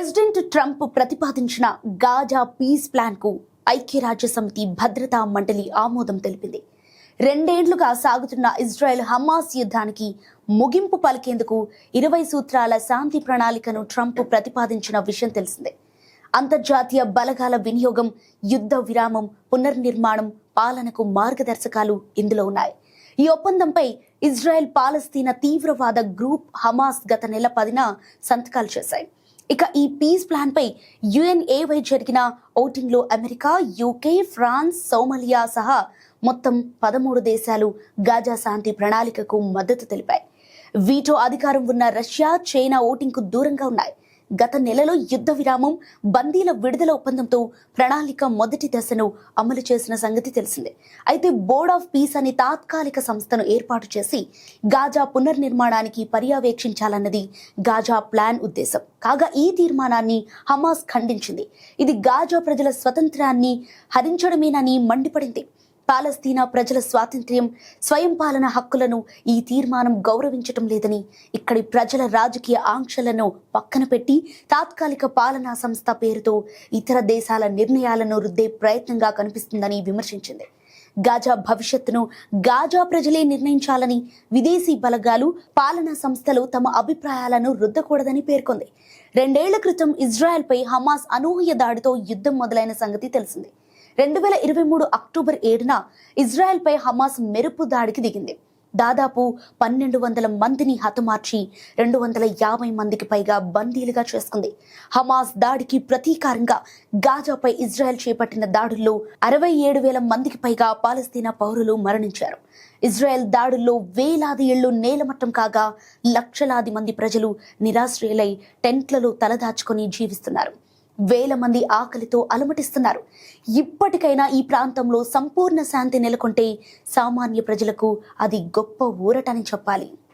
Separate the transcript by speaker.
Speaker 1: President Trump ప్రతిపాదించిన Gaza peace ప్లాన్కు ఐక్యరాజ్య సమితి భద్రతా మండలి ఆమోదం తెలిపింది. రెండేండ్లుగా సాగుతున్న ఇజ్రాయెల్ హమాస్ యుద్ధానికి ముగింపు పలికేందుకు ఇరవై సూత్రాల శాంతి ప్రణాళికను ట్రంప్ ప్రతిపాదించిన విషయం తెలిసిందే. అంతర్జాతీయ బలగాల వినియోగం యుద్ధ విరామం పునర్నిర్మాణం పాలనకు మార్గదర్శకాలు ఇందులో ఉన్నాయి. ఈ ఒప్పందంపై ఇజ్రాయెల్ పాలస్తీనా తీవ్రవాద గ్రూప్ హమాస్ గత నెల పదిన సంతకాలు చేశాయి. ఇక ఈ పీస్ ప్లాన్ పై యుఎన్ఏవై జరిగిన ఓటింగ్లో అమెరికా యూకే ఫ్రాన్స్ సోమాలియా సహా మొత్తం పదమూడు దేశాలు గాజా శాంతి ప్రణాళికకు మద్దతు తెలిపాయి. వీటో అధికారం ఉన్న రష్యా చైనా ఓటింగ్కు దూరంగా ఉన్నాయి. గత నెలలో యుద్ధ విరామం బందీల విడుదల ఒప్పందంతో ప్రణాళిక మొదటి దశను అమలు చేసిన సంగతి తెలిసిందే. అయితే బోర్డ్ ఆఫ్ పీస్ అనే తాత్కాలిక సంస్థను ఏర్పాటు చేసి గాజా పునర్నిర్మాణానికి పర్యవేక్షించాలన్నది గాజా ప్లాన్ ఉద్దేశం. కాగా ఈ తీర్మానాన్ని హమాస్ ఖండించింది. ఇది గాజా ప్రజల స్వతంత్రాన్ని హరించడమేనని మండిపడింది. పాలస్తీనా ప్రజల స్వాతంత్ర్యం స్వయం పాలన హక్కులను ఈ తీర్మానం గౌరవించటం లేదని ఇక్కడి ప్రజల రాజకీయ ఆంక్షలను పక్కన పెట్టి తాత్కాలిక పాలనా సంస్థ పేరుతో ఇతర దేశాల నిర్ణయాలను రుద్దే ప్రయత్నంగా కనిపిస్తుందని విమర్శించింది. గాజా భవిష్యత్తును గాజా ప్రజలే నిర్ణయించాలని విదేశీ బలగాలు పాలనా సంస్థలు తమ అభిప్రాయాలను రుద్దకూడదని పేర్కొంది. రెండేళ్ళ క్రితం ఇజ్రాయెల్పై హమాస్ అనూహ్య దాడితో యుద్ధం మొదలైన సంగతి తెలిసింది. రెండు వేల ఇరవై మూడు అక్టోబర్ ఏడున ఇజ్రాయెల్పై హమాస్ మెరుపు దాడికి దిగింది. దాదాపు పన్నెండు వందల మందిని హతమార్చి రెండు వందల యాభై మందికి పైగా బందీలుగా చేసుకుంది. హమాస్ దాడికి ప్రతీకారంగా గాజాపై ఇజ్రాయెల్ చేపట్టిన దాడుల్లో అరవై ఏడు వేల మందికి పైగా పాలస్తీనా పౌరులు మరణించారు. ఇజ్రాయెల్ దాడుల్లో వేలాది ఇళ్ళు నేలమట్టం కాగా లక్షలాది మంది ప్రజలు నిరాశ్రయులై టెంట్లలో తలదాచుకొని జీవిస్తున్నారు. వేల మంది ఆకలితో అలమటిస్తున్నారు. ఇప్పటికైనా ఈ ప్రాంతంలో సంపూర్ణ శాంతి నెలకొంటే సామాన్య ప్రజలకు అది గొప్ప ఊరటని చెప్పాలి.